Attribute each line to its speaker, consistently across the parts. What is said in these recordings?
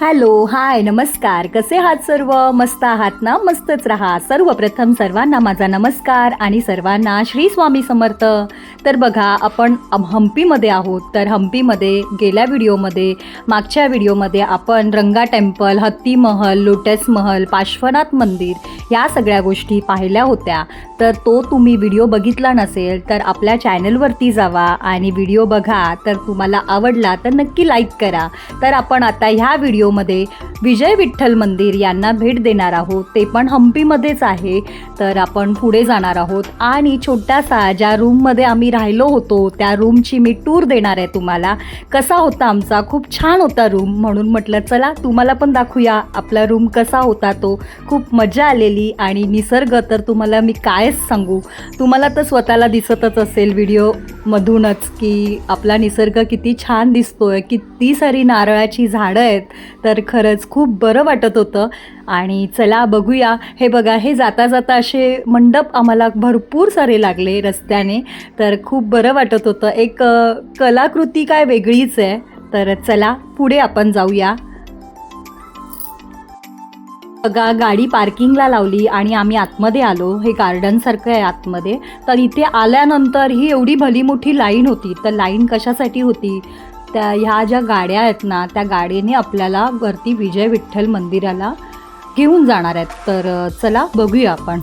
Speaker 1: Hello hi नमस्कार. कसे आहात सर्व? मस्त आहात ना? मस्तच राहा. सर्वप्रथम सर्वांना माझा नमस्कार आणि सर्वांना श्री स्वामी समर्थ. तर बघा आपण हम्पीमध्ये आहोत. तर हम्पीमध्ये गेल्या व्हिडिओमध्ये मागच्या व्हिडिओमध्ये आपण रंगा टेम्पल हत्ती महल लोटस महल पार्श्वनाथ मंदिर या सगळ्या गोष्टी पाहिल्या होत्या. तर तो तुम्ही व्हिडिओ बघितला नसेल तर आपल्या चॅनलवरती जावा आणि व्हिडिओ बघा. तर तुम्हाला आवडला तर नक्की लाईक करा. तर आपण आता ह्या व्हिडिओ व्हिडिओमध्ये विजय विठ्ठल मंदिर यांना भेट देणार आहोत. ते पण हम्पीमध्येच आहे. तर आपण पुढे जाणार आहोत. आणि छोट्यासा ज्या रूममध्ये आम्ही राहिलो होतो त्या रूमची मी टूर देणार आहे तुम्हाला. कसा होता आमचा? खूप छान होता रूम. म्हणून म्हटलं चला तुम्हाला पण दाखवूया. आपला रूम कसा होता तो? खूप मजा आलेली आणि निसर्ग तर तुम्हाला मी कायच सांगू. तुम्हाला तर स्वतःला दिसतच असेल व्हिडिओमधूनच की आपला निसर्ग किती छान दिसतोय. किती सारी नारळाची झाडं आहेत. तर खरंच खूप बरं वाटत होतं. आणि चला बघूया. हे बघा हे जाता जाता असे मंडप आम्हाला भरपूर सारे लागले रस्त्याने. तर खूप बरं वाटत होतं. एक कलाकृती काय वेगळीच आहे. तर चला पुढे आपण जाऊया. बघा गाडी पार्किंगला लावली आणि आम्ही आतमध्ये आलो. हे गार्डनसारखं आहे आतमध्ये. तर इथे आल्यानंतर ही एवढी भली मोठी लाईन होती. तर लाईन कशासाठी होती? त्या ह्या ज्या गाड्या आहेत ना त्या गाडीने आपल्याला वरती विजय विठ्ठल मंदिराला घेऊन जाणार आहेत. तर चला बघूया आपण.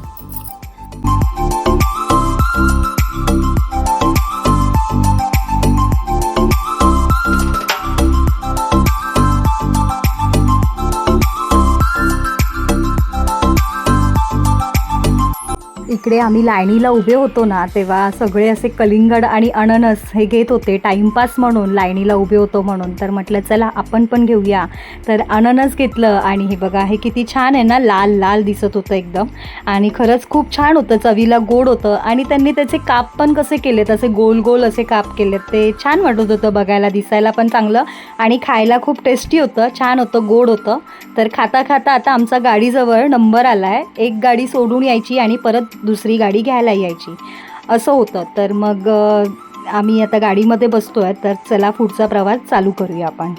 Speaker 1: इकडे आम्ही लाईनीला उभे होतो ना तेव्हा सगळे असे कलिंगड आणि अननस हे घेत होते टाईमपास म्हणून लाईनीला उभे होतो म्हणून. तर म्हटलं चला आपण पण घेऊया. तर अननस घेतलं आणि हे बघा हे किती छान आहे ना लाल लाल दिसत होतं एकदम. आणि खरंच खूप छान होतं चवीला गोड होतं. आणि त्यांनी त्याचे काप पण कसे केलेत असे गोल गोल असे काप केलेत. ते छान वाटत होतं बघायला दिसायला पण चांगलं. आणि खायला खूप टेस्टी होतं छान होतं गोड होतं. तर खाता खाता आता आमचा गाडीजवळ नंबर आला आहे एक गाडी सोडून यायची आणि परत दुसरी गाडी घ्यायला यायची. असं होतं. तर मग आम्ही आता गाडीमध्ये बसतो आहे तर चला पुढचा प्रवास चालू करूया आपण.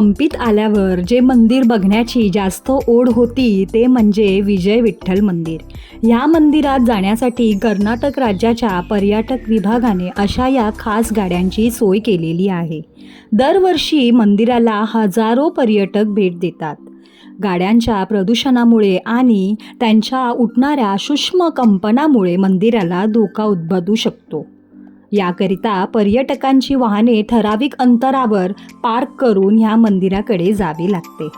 Speaker 1: हंपीत आल्यावर जे मंदिर बघण्याची जास्त ओढ होती ते म्हणजे विजय विठ्ठल मंदिर. ह्या मंदिरात जाण्यासाठी कर्नाटक राज्याच्या पर्यटक विभागाने अशा या खास गाड्यांची सोय केलेली आहे. दरवर्षी मंदिराला हजारो पर्यटक भेट देतात. गाड्यांच्या प्रदूषणामुळे आणि त्यांच्या उठणाऱ्या सूक्ष्म कंपनामुळे मंदिराला धोका उद्भवू शकतो. याकरिता पर्यटकांची वाहने ठराविक अंतरावर पार्क करून ह्या मंदिराकडे जावे लागते.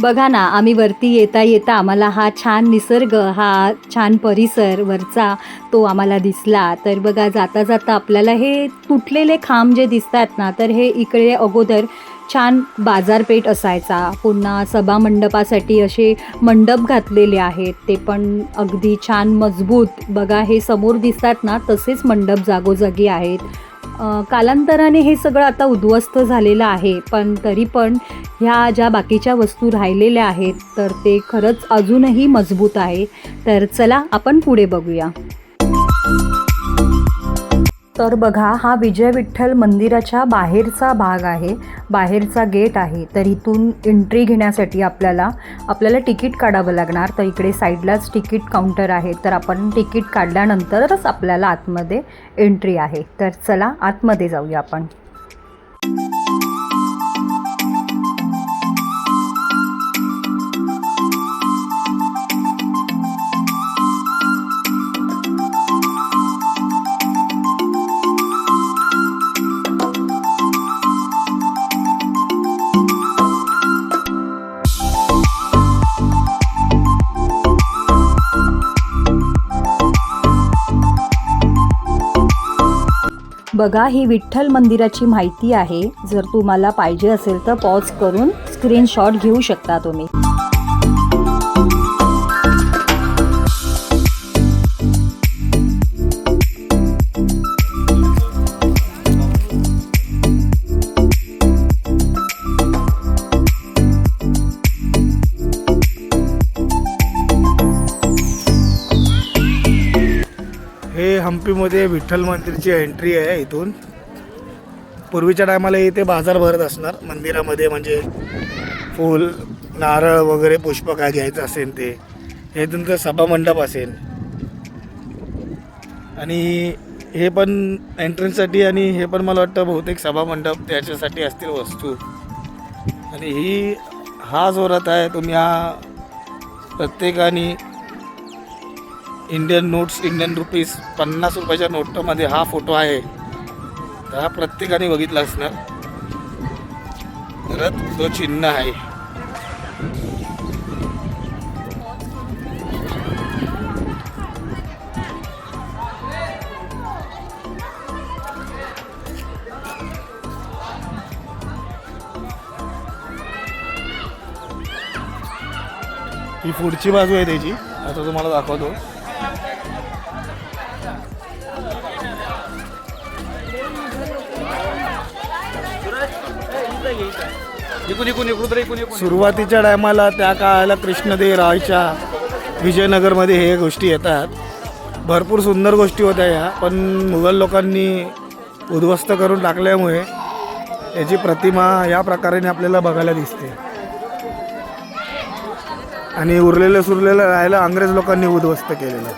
Speaker 1: बघा ना आम्ही वरती येता येता आम्हाला हा छान निसर्ग हा छान परिसर वरचा तो आम्हाला दिसला. तर बघा जाता जाता आपल्याला हे तुटलेले खांब जे दिसतात ना तर हे इकडे अगोदर छान बाजारपेठ असायचा. पुन्हा सभा मंडपासाठी असे मंडप घातलेले आहेत. ते पण अगदी छान मजबूत. बघा हे समोर दिसतात ना तसेच मंडप जागोजागी आहेत. कालांतराने हे सगळं आता उद्ध्वस्त झालेलं आहे. पण तरी पण ह्या ज्या बाकीच्या वस्तू राहिलेल्या आहेत तर ते खरंच अजूनही मजबूत आहे. तर चला आपण पुढे बघूया. तर बघा हा विजय विठ्ठल मंदिराच्या बाहेरचा भाग आहे बाहेरचा गेट आहे. तर इथून एंट्री घेण्यासाठी आपल्याला आपल्याला तिकीट काढावं लागणार. तर इकडे साईडलाच तिकीट काउंटर आहे. तर आपण तिकीट काढल्यानंतरच आपल्याला आतमध्ये एंट्री आहे. तर चला आतमध्ये जाऊया आपण. बघा ही विठ्ठल मंदिराची माहिती आहे. जर तुम्हाला पाहिजे असेल तर पॉज करून स्क्रीनशॉट घेऊ शकता तुम्ही.
Speaker 2: हे हम्पीमध्ये विठ्ठल मंदिरची एंट्री आहे इथून. पूर्वीच्या टायमाला इथे बाजार भरत असणार. मंदिरामध्ये म्हणजे फूल नारळ वगैरे पुष्प काय घ्यायचं असेल ते. हे तुमचं सभामंडप असेल. आणि हे पण एंट्रन्ससाठी आणि हे पण मला वाटतं बहुतेक सभामंडप त्याच्यासाठी असतील वस्तू. आणि ही हा जो रथ आहे तुम्ही हा प्रत्येकाने इंडियन नोट्स इंडियन रुपीज पन्नास रुपयाच्या नोटमध्ये हा फोटो आहे. तर हा प्रत्येकाने बघितला असणार. परत तो चिन्ह आहे. ही पुढची बाजू आहे त्याची. आता तुम्हाला दाखवतो. सुरुवातीच्या टायमाला त्या काळाला कृष्णदेव रायच्या विजयनगरमध्ये हे गोष्टी येतात. भरपूर सुंदर गोष्टी होत्या या पण मुघल लोकांनी उद्ध्वस्त करून टाकल्यामुळे याची प्रतिमा या प्रकारे आपल्याला बघायला दिसते. आणि उरलेलं सुरलेलं राहायला अंग्रेज लोकांनी उद्ध्वस्त केलेलं.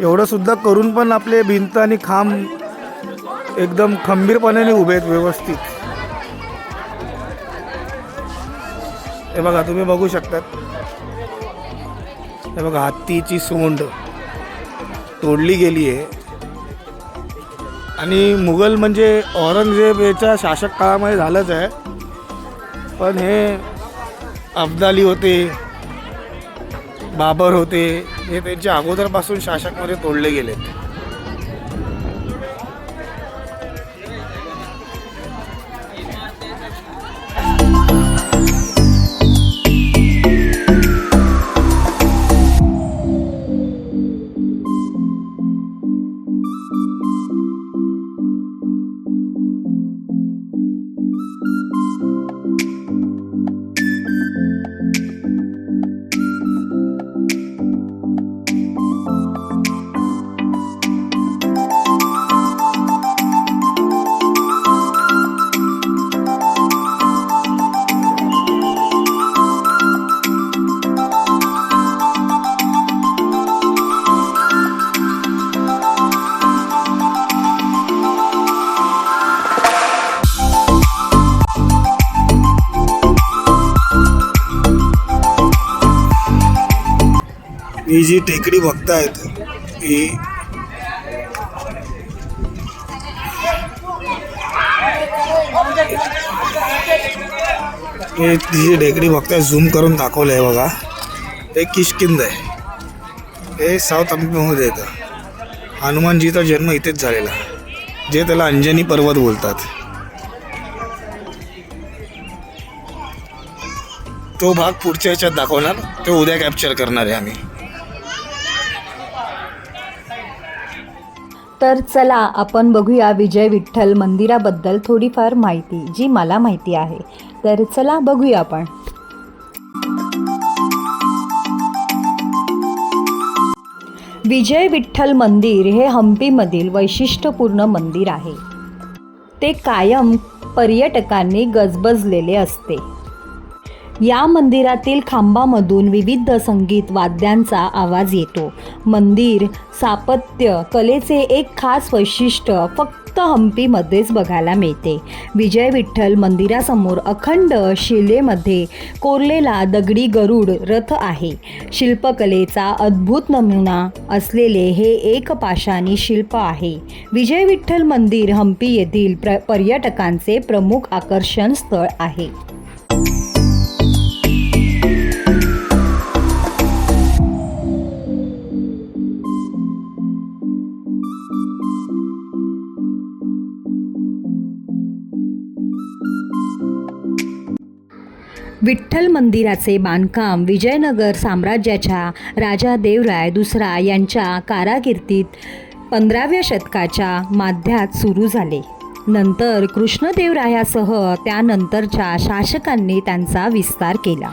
Speaker 2: एवढं सुद्धा करून पण आपले भिंत आणि खांब एकदम खंबीरपणाने उभे आहेत व्यवस्थित. हे बघा तुम्ही बघू शकतात. हे बघा हत्तीची सोंड तोडली गेली आहे आणि मुघल म्हणजे औरंगजेब याच्या शासक काळामध्ये झालंच आहे. पण हे अब्दाली होते बाबर होते हे त्यांच्या अगोदरपासून शासकमध्ये तोडले गेलेत. ही जी टेकडी बघतायत ही हे ती जी टेकडी बघताय झूम करून दाखवलं आहे बघा. हे किशकिंद आहे. हे साऊथ अमेरिकेमध्ये येतं. हनुमानजीचा जन्म इथेच झालेला. जे त्याला अंजनी पर्वत बोलतात. तो भाग पुढच्या ह्याच्यात दाखवणार. तो उद्या कॅप्चर करणार आहे आम्ही.
Speaker 1: तर चला आपण बघूया विजय विठ्ठल मंदिराबद्दल थोडीफार माहिती जी मला माहिती आहे. तर चला बघूया आपण. विजय विठ्ठल मंदिर हे हम्पीमधील वैशिष्ट्यपूर्ण मंदिर आहे. ते कायम पर्यटकांनी गजबजलेले असते. या मंदिरातील खांबामधून विविध संगीत वाद्यांचा आवाज येतो. मंदिर स्थापत्य कलेचे एक खास वैशिष्ट्य फक्त हम्पीमध्येच बघायला मिळते. विजय विठ्ठल मंदिरासमोर अखंड शिलेमध्ये कोरलेला दगडी गरुड रथ आहे. शिल्पकलेचा अद्भुत नमुना असलेले हे एक पाषाणी शिल्प आहे. विजय विठ्ठल मंदिर हम्पी येथील प्र पर्यटकांचे प्रमुख आकर्षण स्थळ आहे. विठ्ठल मंदिराचे बांधकाम विजयनगर साम्राज्याच्या राजा देवराय दुसरा यांच्या कारागिर्दीत पंधराव्या शतकाच्या माध्यात सुरू झाले. नंतर कृष्णदेवरायासह त्यानंतरच्या शासकांनी त्यांचा विस्तार केला.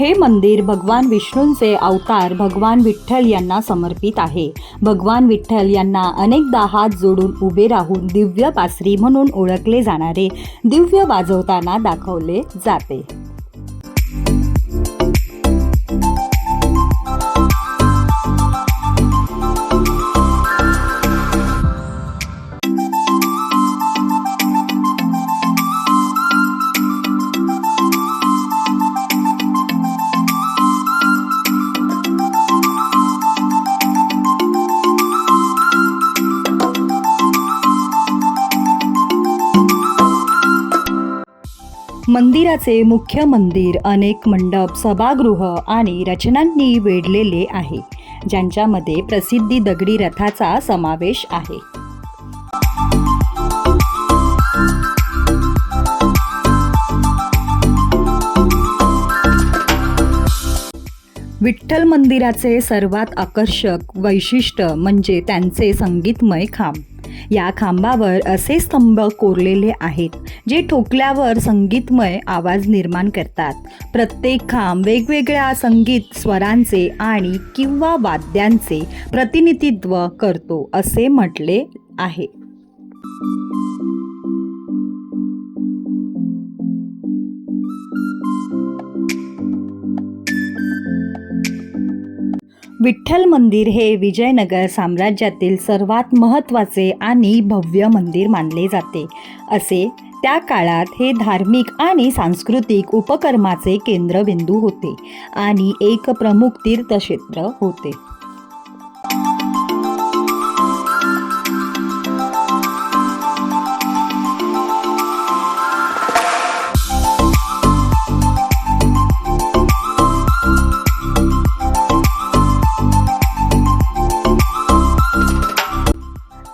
Speaker 1: हे मंदिर भगवान विष्णूंचे अवतार भगवान विठ्ठल यांना समर्पित आहे. भगवान विठ्ठल यांना अनेकदा हात जोडून उभे राहून दिव्य पासरी म्हणून ओळखले जाणारे दिव्य वाजवताना दाखवले जाते. मंदिराचे मुख्य मंदिर अनेक मंडप सभागृह आणि रचनांनी वेढलेले आहे ज्यांच्यामध्ये प्रसिद्धी दगडी रथाचा समावेश आहे. विठ्ठल मंदिराचे सर्वात आकर्षक वैशिष्ट्य म्हणजे त्यांचे संगीतमय खांब. या खांबावर असे स्तंभ कोरलेले आहेत जे ठोकल्यावर संगीतमय आवाज निर्माण करतात. प्रत्येक खांब वेगवेगळ्या संगीत स्वरांचे आणि किंवा वाद्यांचे प्रतिनिधित्व करतो असे म्हटले आहे. विठ्ठल मंदिर हे विजयनगर साम्राज्यातील सर्वात महत्त्वाचे आणि भव्य मंदिर मानले जाते. असे त्या काळात हे धार्मिक आणि सांस्कृतिक उपक्रमाचे केंद्रबिंदू होते आणि एक प्रमुख तीर्थक्षेत्र होते.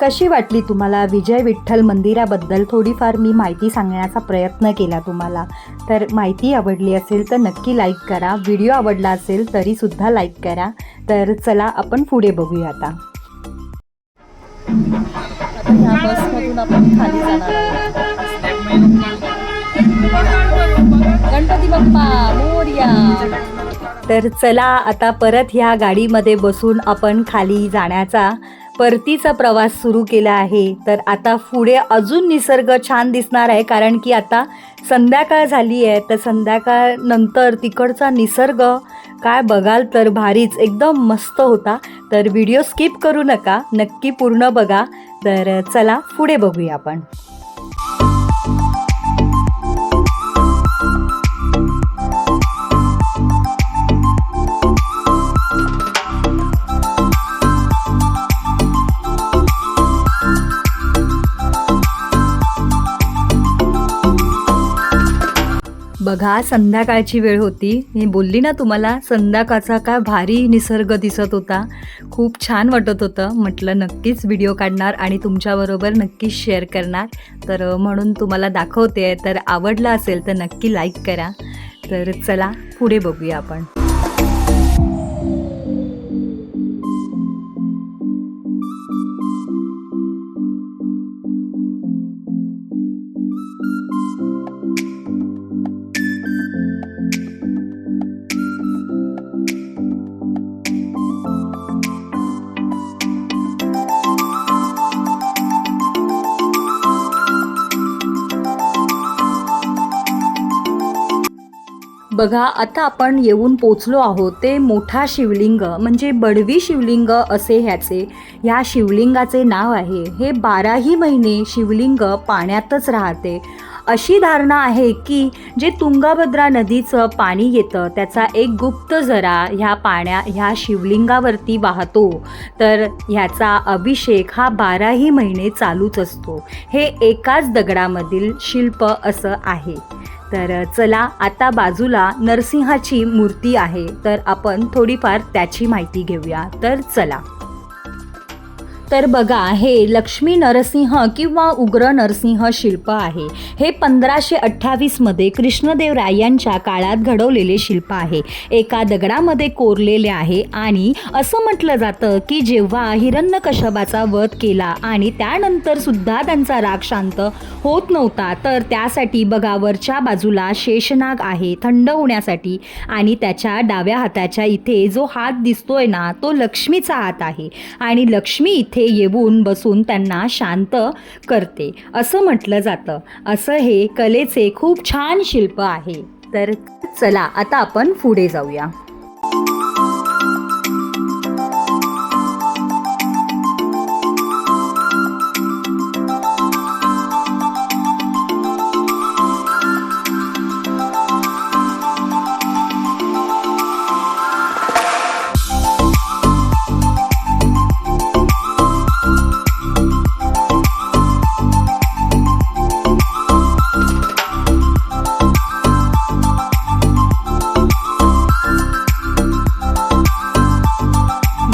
Speaker 1: कशी वाटली तुम्हाला विजय विठ्ठल मंदिराबद्दल? थोडीफार मी माहिती सांगण्याचा प्रयत्न केला तुम्हाला. तर माहिती आवडली असेल तर नक्की लाईक करा. व्हिडिओ आवडला असेल तरीसुद्धा लाईक करा. तर चला आपण पुढे बघूया आता. ह्या बसमधून आपण खाली जाणार आहोत गणपती बाप्पा मोर्या. तर चला आता परत ह्या गाडीमध्ये बसून आपण खाली जाण्याचा परतीचा प्रवास सुरू केला आहे. तर आता पुढे अजून निसर्ग छान दिसणार आहे कारण की आता संध्याकाळ झाली आहे. तर संध्याकाळ नंतर तिकडचा निसर्ग काय बघाल तर भारीच एकदम मस्त होता. तर व्हिडिओ स्किप करू नका नक्की पूर्ण बघा. तर चला पुढे बघूया आपण. बघा संध्याकाळची वेळ होती. मी बोलली ना तुम्हाला संध्याकाळचा काय भारी निसर्ग दिसत होता. खूप छान वाटत होतं. म्हटलं नक्कीच व्हिडिओ काढणार आणि तुमच्याबरोबर नक्कीच शेअर करणार. तर म्हणून तुम्हाला दाखवते तर आवडलं असेल तर नक्की लाईक करा. तर चला पुढे बघूया आपण. बघा आता आपण येऊन पोचलो आहोत ते मोठा शिवलिंग म्हणजे बडवी शिवलिंग असे ह्याचे. ह्या शिवलिंगाचे नाव आहे. हे बाराही महिने शिवलिंग पाण्यातच राहते. अशी धारणा आहे की जे तुंगभद्रा नदीचं पाणी येतं त्याचा एक गुप्त जरा ह्या पाण्या ह्या शिवलिंगावरती वाहतो. तर ह्याचा अभिषेक हा बाराही महिने चालूच असतो. हे एकाच दगडामधील शिल्प असं आहे. तर चला आता बाजूला नरसिंहाची मूर्ती आहे. तर आपण थोडीफार त्याची माहिती घेऊया. तर चला. तर बघा हे लक्ष्मी नरसिंह किंवा उग्र नरसिंह शिल्प आहे. हे पंधराशे अठ्ठावीसमध्ये कृष्णदेवरायांच्या काळात घडवलेले शिल्प आहे. एका दगडामध्ये कोरलेले आहे आणि असं म्हटलं जातं की जेव्हा हिरण्यकशबाचा वध केला आणि त्यानंतर सुद्धा त्यांचा राग शांत होत नव्हता तर त्यासाठी बघा वरच्या बाजूला शेषनाग आहे थंड होण्यासाठी आणि त्याच्या डाव्या हाताच्या इथे जो हात दिसतोय ना तो लक्ष्मीचा हात आहे. आणि लक्ष्मी इथे येऊन बसून त्यांना शांत करते. असं म्हटलं जातं. असं हे कलेचे खूप छान शिल्प आहे. तर चला आता आपण पुढे जाऊया.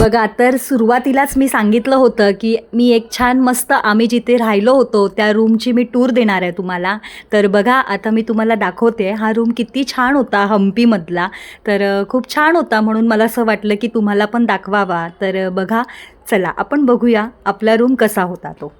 Speaker 1: बघा तर सुरुवातीलाच मी सांगितलं होतं की मी एक छान मस्त आम्ही जिथे राहिलो होतो त्या रूमची मी टूर देणार आहे तुम्हाला. तर बघा आता मी तुम्हाला दाखवते हा रूम किती छान होता हम्पीमधला तर खूप छान होता म्हणून मला असं वाटलं की तुम्हाला पण दाखवावा. तर बघा चला आपण बघूया आपला रूम कसा होता तो.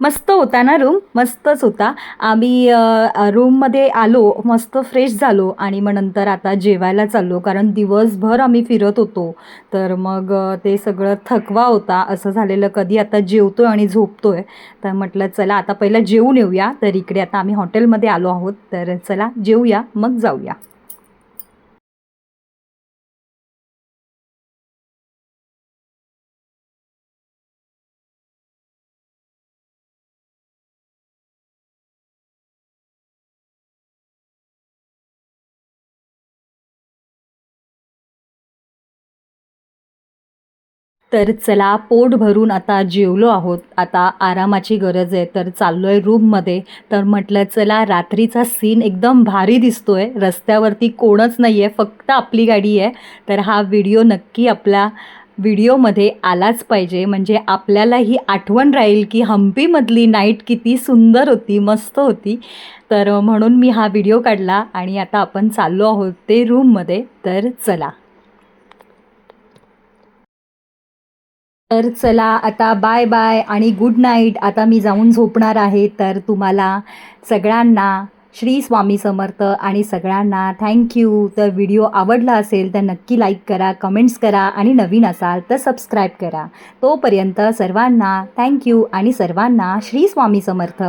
Speaker 1: मस्त होता ना रूम मस्तच होता. आम्ही रूममध्ये आलो मस्त फ्रेश झालो आणि मग नंतर आता जेवायला चाललो. कारण दिवसभर आम्ही फिरत होतो. तर मग ते सगळं थकवा होता. असं झालेलं कधी आता जेवतो आहे आणि झोपतो आहे तर म्हटलं चला आता पहिलं जेवून येऊया. तर इकडे आता आम्ही हॉटेलमध्ये आलो आहोत. तर चला जेवूया मग जाऊया. तर चला पोट भरून आता जेवलो आहोत. आता आरामाची गरज आहे. तर चाललो आहे रूममध्ये. तर म्हटलं चला रात्रीचा सीन एकदम भारी दिसतो आहे रस्त्यावरती कोणच नाही आहे फक्त आपली गाडी आहे. तर हा व्हिडिओ नक्की आपला व्हिडिओमध्ये आलाच पाहिजे. म्हणजे आपल्याला ही आठवण राहील की हम्पीमधली नाईट किती सुंदर होती मस्त होती. तर म्हणून मी हा व्हिडिओ काढला आणि आता आपण चाललो आहोत ते रूममध्ये तर चला. तर चला आता बाय बाय आणि गुड नाईट. आता मी जाऊन झोपणार आहे. तर तुम्हाला सगळ्यांना श्री स्वामी समर्थ आणि सगळ्यांना थँक्यू तर व्हिडिओ आवडला असेल तर नक्की लाईक करा कमेंट्स करा आणि नवीन असाल तर सबस्क्राईब करा. तोपर्यंत सर्वांना थँक्यू आणि सर्वांना श्री स्वामी समर्थ.